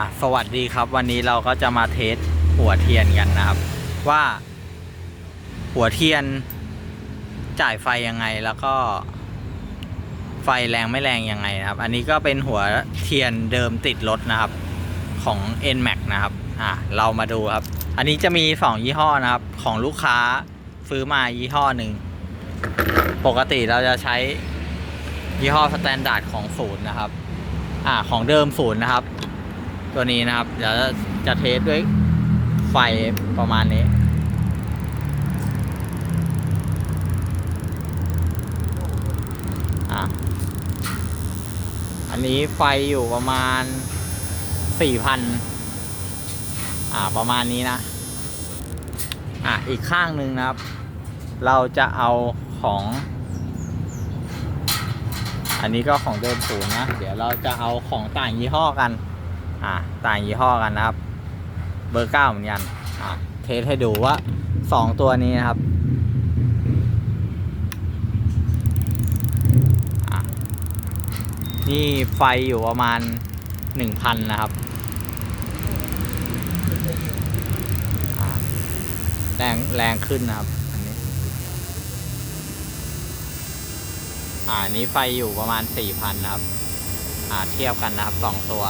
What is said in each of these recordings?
อะสวัสดีครับวันนี้เราก็จะมาเทสหัวเทียนกันนะครับ ว่า หัวเทียนจ่ายไฟยังไงแล้วก็ ไฟแรงไม่แรงยังไงนะครับ อันนี้ก็เป็นหัวเทียนเดิมติดรถนะครับ ของ NMAX นะครับอะเรามาดูครับ อันนี้จะมี2ยี่ห้อนะครับ ของลูกค้าซื้อมายี่ห้อหนึ่งปกติเราจะใช้ยี่ห้อสแตนดาร์ดของศูนย์นะครับอ่าของเดิมศูนย์นะครับ ตัวนี้นะครับ เดี๋ยวจะเทสด้วยไฟประมาณนี้อะอันนี้ไฟอยู่ประมาณสี่พันอ่าประมาณนี้นะ อะอีกข้างหนึ่งนะครับ เราจะเอาของ อันนี้ก็ของเดิมศูนย์นะ เดี๋ยวเราจะเอาของต่างยี่ห้อกัน อ่าต่างยี่ห้อกันนะครับ เบอร์เก้าเหมือนกันอ่าเทสให้ดูว่าสองตัวนี้นะครับนี่ไฟอยู่ประมาณหนึ่งพันนะครับ แรงแรงขึ้นนะครับ อันนี้ อ่าอันนี้ไฟอยู่ประมาณสี่พันนะครับ อ่าเทียบกันนะครับสองตัว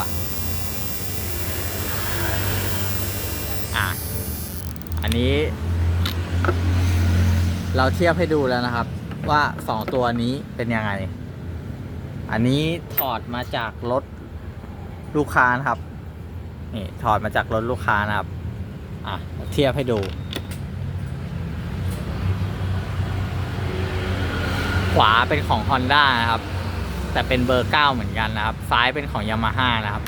อะ อันนี้ เราเทียบให้ดูแล้วนะครับ ว่าสองตัวนี้เป็นยังไง อันนี้ถอดมาจากรถลูกค้านะครับ นี่ถอดมาจากรถลูกค้านะครับ อะ เทียบให้ดูขวาเป็นของ Honda นะครับ แต่เป็นเบอร์เก้าเหมือนกันนะครับ ซ้ายเป็นของ Yamaha นะครับ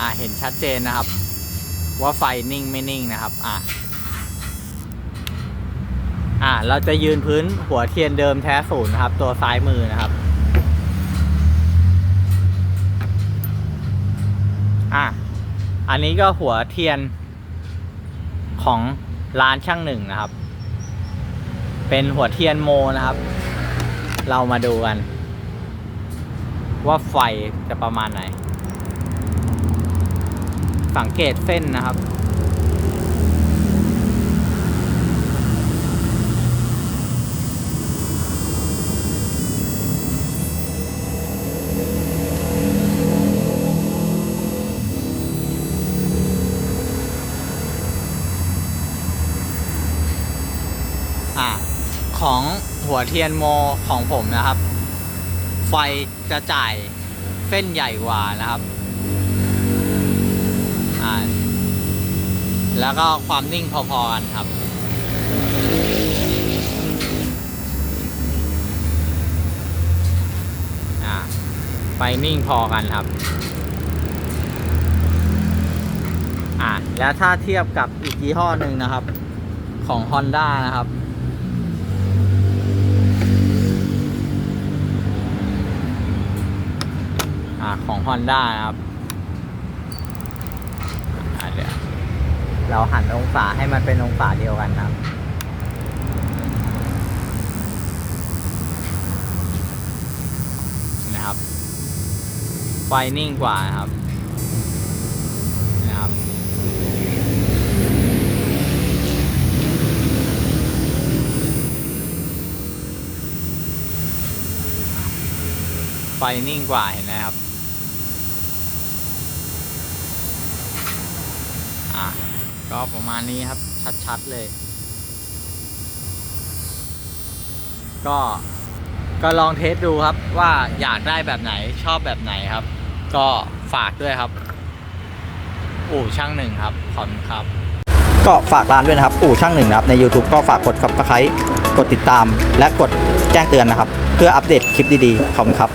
อ่าเห็นชัดเจนนะครับ ว่าไฟนิ่งไม่นิ่งนะครับ อ่าอ่าเราจะยืนพื้นหัวเทียนเดิมแท้ศูนย์นะครับ ตัวซ้ายมือนะครับอะอันนี้ก็หัวเทียนของร้านช่างหนึ่งนะครับ เป็นหัวเทียนโมนะครับ เรามาดูกัน ว่าไฟจะประมาณไหน สังเกตเส้นนะครับ ของหัวเทียนโมของผมนะครับ ไฟจะจ่ายเส้นใหญ่กว่านะครับ อ่า แล้วก็ความนิ่งพอๆกันครับไฟนิ่งพอกันครับ อ่าแล้วถ้าเทียบกับอีกยี่ห้อหนึ่งนะครับ ของ Honda นะครับอ่าของ Honda นะครับ อะเดี๋ยว เราหันองศาให้มันเป็นองศาเดียวกันนะครับ นะครับ ไฟนิ่งกว่านะครับนะครับไฟนิ่งกว่าเห็นไหมครับ อะ ก็ประมาณนี้ครับ ชัดๆเลย ก็ก็ลองเทสดูครับว่าอยากได้แบบไหนชอบแบบไหนครับ ก็ฝากด้วยครับ อู่ช่างหนึ่งครับ ขอบคุณครับ ก็ฝากร้านด้วยนะครับ อู่ช่างหนึ่งนะครับ ใน YouTube ก็ฝากกด subscribe กดติดตาม และกดแจ้งเตือนนะครับ เพื่ออัปเดตคลิปดีๆ ขอบคุณครับ